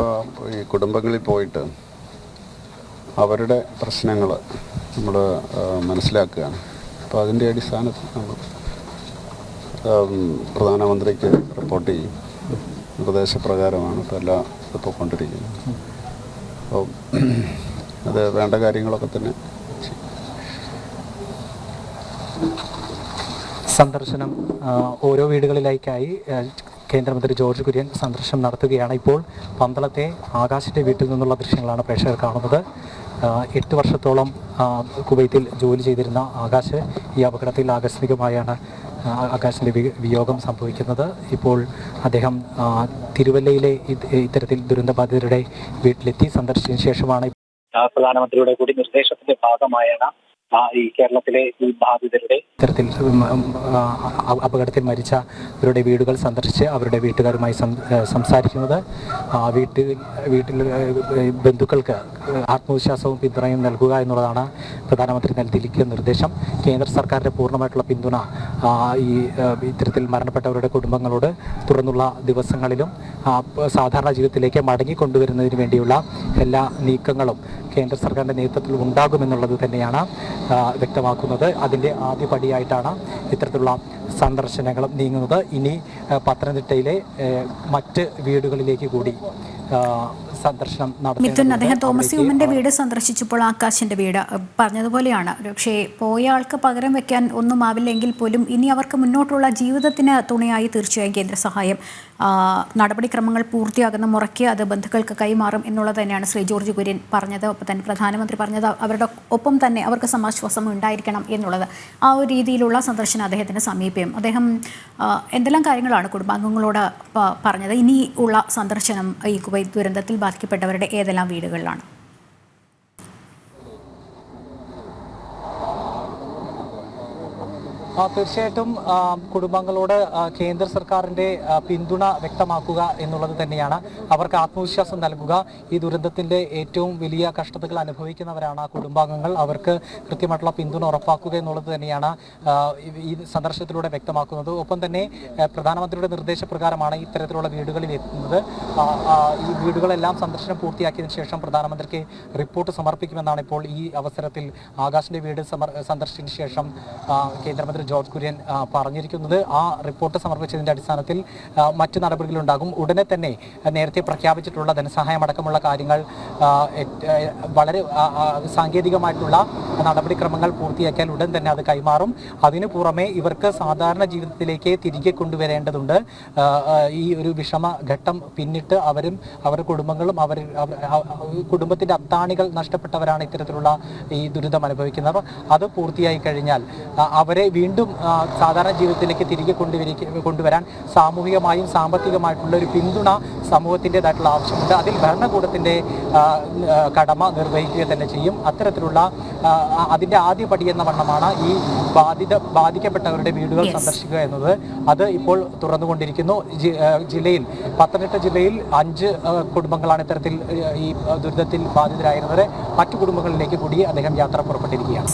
ഇപ്പോൾ ഈ കുടുംബങ്ങളിൽ പോയിട്ട് അവരുടെ പ്രശ്നങ്ങൾ നമ്മൾ മനസ്സിലാക്കുകയാണ്. അപ്പോൾ അതിന്റെ അടിസ്ഥാനത്തിൽ നമ്മൾ പ്രധാനമന്ത്രിക്ക് റിപ്പോർട്ട് ചെയ്യും. നിർദ്ദേശപ്രകാരമാണ് ഇപ്പോൾ എല്ലാ ഇപ്പോൾ കൊണ്ടിരിക്കുന്നത്. അപ്പോൾ അത് വേണ്ട കാര്യങ്ങളൊക്കെ തന്നെ. സന്ദർശനം ഓരോ വീടുകളിലേക്കായി കേന്ദ്രമന്ത്രി ജോർജ് കുര്യൻ സന്ദർശനം നടത്തുകയാണ് ഇപ്പോൾ പന്തളത്തെ ആകാശിന്റെ വീട്ടിൽ നിന്നുള്ള ദൃശ്യങ്ങളാണ് പ്രേക്ഷകർ കാണുന്നത്. എട്ട് വർഷത്തോളം കുവൈത്തിൽ ജോലി ചെയ്തിരുന്ന ആകാശ് ഈ അപകടത്തിൽ ആകസ്മികമായാണ് ആകാശിന്റെ വിയോഗം സംഭവിക്കുന്നത്. ഇപ്പോൾ അദ്ദേഹം തിരുവല്ലയിലെ ഇത് ഇത്തരത്തിൽ ദുരന്തബാധിതരുടെ വീട്ടിലെത്തി സന്ദർശിച്ചതിന് ശേഷമാണ് പ്രധാനമന്ത്രിയുടെ കൂടി നിർദ്ദേശത്തിന്റെ ഭാഗമായാണ് ഈ കേരളത്തിലെ ഈ ബാധിതരുടെ ഇത്തരത്തിൽ അപകടത്തിൽ മരിച്ചവരുടെ വീടുകൾ സന്ദർശിച്ച് അവരുടെ വീട്ടുകാരുമായി സംസാരിക്കുന്നത് വീട്ടിൽ വീട്ടിൽ ബന്ധുക്കൾക്ക് ആത്മവിശ്വാസവും പിന്തുണയും നൽകുക എന്നുള്ളതാണ് പ്രധാനമന്ത്രി നൽകിയിരിക്കുന്ന നിർദ്ദേശം. കേന്ദ്ര സർക്കാരിന്റെ പൂർണമായിട്ടുള്ള പിന്തുണ ഈ ഇത്തരത്തിൽ മരണപ്പെട്ടവരുടെ കുടുംബങ്ങളോട് തുടർന്നുള്ള ദിവസങ്ങളിലും സാധാരണ ജീവിതത്തിലേക്ക് മടങ്ങി കൊണ്ടുവരുന്നതിന് വേണ്ടിയുള്ള എല്ലാ നീക്കങ്ങളും കേന്ദ്ര സർക്കാരിന്റെ നേതൃത്വത്തിൽ ഉണ്ടാകുമെന്നുള്ളത് തന്നെയാണ് വ്യക്തമാക്കുന്നത്. അതിന്റെ ആദ്യ പടിയായിട്ടാണ് ഇത്തരത്തിലുള്ള സന്ദർശനങ്ങളും നീങ്ങുന്നത്. ഇനി പത്തനംതിട്ടയിലെ മറ്റ് വീടുകളിലേക്ക് കൂടി മിഥുൻ അദ്ദേഹം തോമസ് യൂമിന്റെ വീട് സന്ദർശിച്ചപ്പോൾ ആകാശിന്റെ വീട്. പറഞ്ഞതുപോലെയാണ്. പക്ഷേ പോയ ആൾക്ക് പകരം വെക്കാൻ ഒന്നും ആവില്ലെങ്കിൽ പോലും ഇനി അവർക്ക് മുന്നോട്ടുള്ള ജീവിതത്തിന് തുണയായി തീർച്ചയായും കേന്ദ്ര സഹായം. നടപടിക്രമങ്ങൾ പൂർത്തിയാകുന്ന മുറയ്ക്ക് അത് ബന്ധുക്കൾക്ക് കൈമാറും എന്നുള്ളത് തന്നെയാണ് ശ്രീ ജോർജ് കുര്യൻ പറഞ്ഞത്. ഒപ്പം തന്നെ പ്രധാനമന്ത്രി പറഞ്ഞത് അവരുടെ ഒപ്പം തന്നെ അവർക്ക് സമാശ്വാസം ഉണ്ടായിരിക്കണം എന്നുള്ളത്. ആ ഒരു രീതിയിലുള്ള സന്ദർശനം അദ്ദേഹത്തിന് സമീപം അദ്ദേഹം എന്തെല്ലാം കാര്യങ്ങളാണ് കുടുംബാംഗങ്ങളോട് പറഞ്ഞത്? ഇനി ഉള്ള സന്ദർശനം ഈ കുവൈത്ത് ദുരന്തത്തിൽ ബാധിക്കപ്പെട്ടവരുടെ ഏതെല്ലാം വീടുകളിലാണ്? തീർച്ചയായിട്ടും കുടുംബങ്ങളോട് കേന്ദ്ര സർക്കാരിന്റെ പിന്തുണ വ്യക്തമാക്കുക എന്നുള്ളത് തന്നെയാണ് അവർക്ക് ആത്മവിശ്വാസം നൽകുക. ഈ ദുരന്തത്തിന്റെ ഏറ്റവും വലിയ കഷ്ടതകൾ അനുഭവിക്കുന്നവരാണ് ആ കുടുംബാംഗങ്ങൾ. അവർക്ക് കൃത്യമായിട്ടുള്ള പിന്തുണ ഉറപ്പാക്കുക എന്നുള്ളത് തന്നെയാണ് ഈ- സന്ദർശനത്തിലൂടെ വ്യക്തമാക്കുന്നത്. ഒപ്പം തന്നെ പ്രധാനമന്ത്രിയുടെ നിർദ്ദേശപ്രകാരമാണ് ഇത്തരത്തിലുള്ള വീടുകളിൽ എത്തുന്നത്. ഈ വീടുകളെല്ലാം സന്ദർശനം പൂർത്തിയാക്കിയതിനു ശേഷം പ്രധാനമന്ത്രിക്ക് റിപ്പോർട്ട് സമർപ്പിക്കുമെന്നാണ് ഇപ്പോൾ ഈ അവസരത്തിൽ ആകാശിന്റെ വീട് സന്ദർശിച്ചതിന് ശേഷം കേന്ദ്രമന്ത്രി ജോർജ് കുര്യൻ പറഞ്ഞിരിക്കുന്നത് ആ റിപ്പോർട്ട് സമർപ്പിച്ചതിന്റെ അടിസ്ഥാനത്തിൽ മറ്റ് നടപടികളുണ്ടാകും. ഉടനെ തന്നെ നേരത്തെ പ്രഖ്യാപിച്ചിട്ടുള്ള ധനസഹായം അടക്കമുള്ള കാര്യങ്ങൾ വളരെ സാങ്കേതികമായിട്ടുള്ള നടപടിക്രമങ്ങൾ പൂർത്തിയാക്കിയാൽ ഉടൻ തന്നെ അത് കൈമാറും. അതിനു പുറമെ ഇവർക്ക് സാധാരണ ജീവിതത്തിലേക്ക് തിരികെ കൊണ്ടുവരേണ്ടതുണ്ട്. ഈ ഒരു വിഷമ ഘട്ടം പിന്നിട്ട് അവരും അവരുടെ കുടുംബങ്ങളും അവർ കുടുംബത്തിന്റെ അത്താണികൾ നഷ്ടപ്പെട്ടവരാണ് ഇത്തരത്തിലുള്ള ഈ ദുരിതം അനുഭവിക്കുന്നവർ അത് പൂർത്തിയായി കഴിഞ്ഞാൽ അവരെ വീണ്ടും ആ, സാധാരണ ജീവിതത്തിലേക്ക് തിരികെ കൊണ്ടുവരിക കൊണ്ടുവരാൻ സാമൂഹികമായും സാമ്പത്തികമായിട്ടുള്ള ഒരു പിന്തുണ സമൂഹത്തിന്റെതായിട്ടുള്ള ആവശ്യമുണ്ട്. അതിൽ ഭരണകൂടത്തിന്റെ കടമ നിർവഹിക്കുക തന്നെ ചെയ്യും. അത്തരത്തിലുള്ള അതിന്റെ ആദ്യ പടി എന്ന വണ്ണമാണ് ഈ ബാധിത ബാധിക്കപ്പെട്ടവരുടെ വീടുകൾ. സന്ദർശിക്കുക എന്നത്. അത് ഇപ്പോൾ തുറന്നുകൊണ്ടിരിക്കുന്നു. ജില്ലയിൽ പത്തനംതിട്ട ജില്ലയിൽ അഞ്ച് കുടുംബങ്ങളാണ് ഇത്തരത്തിൽ ഈ ദുരിതത്തിൽ ബാധിതരായിരുന്നത്. മറ്റു കുടുംബങ്ങളിലേക്ക് കൂടി അദ്ദേഹം യാത്ര പുറപ്പെട്ടിരിക്കുകയാണ്.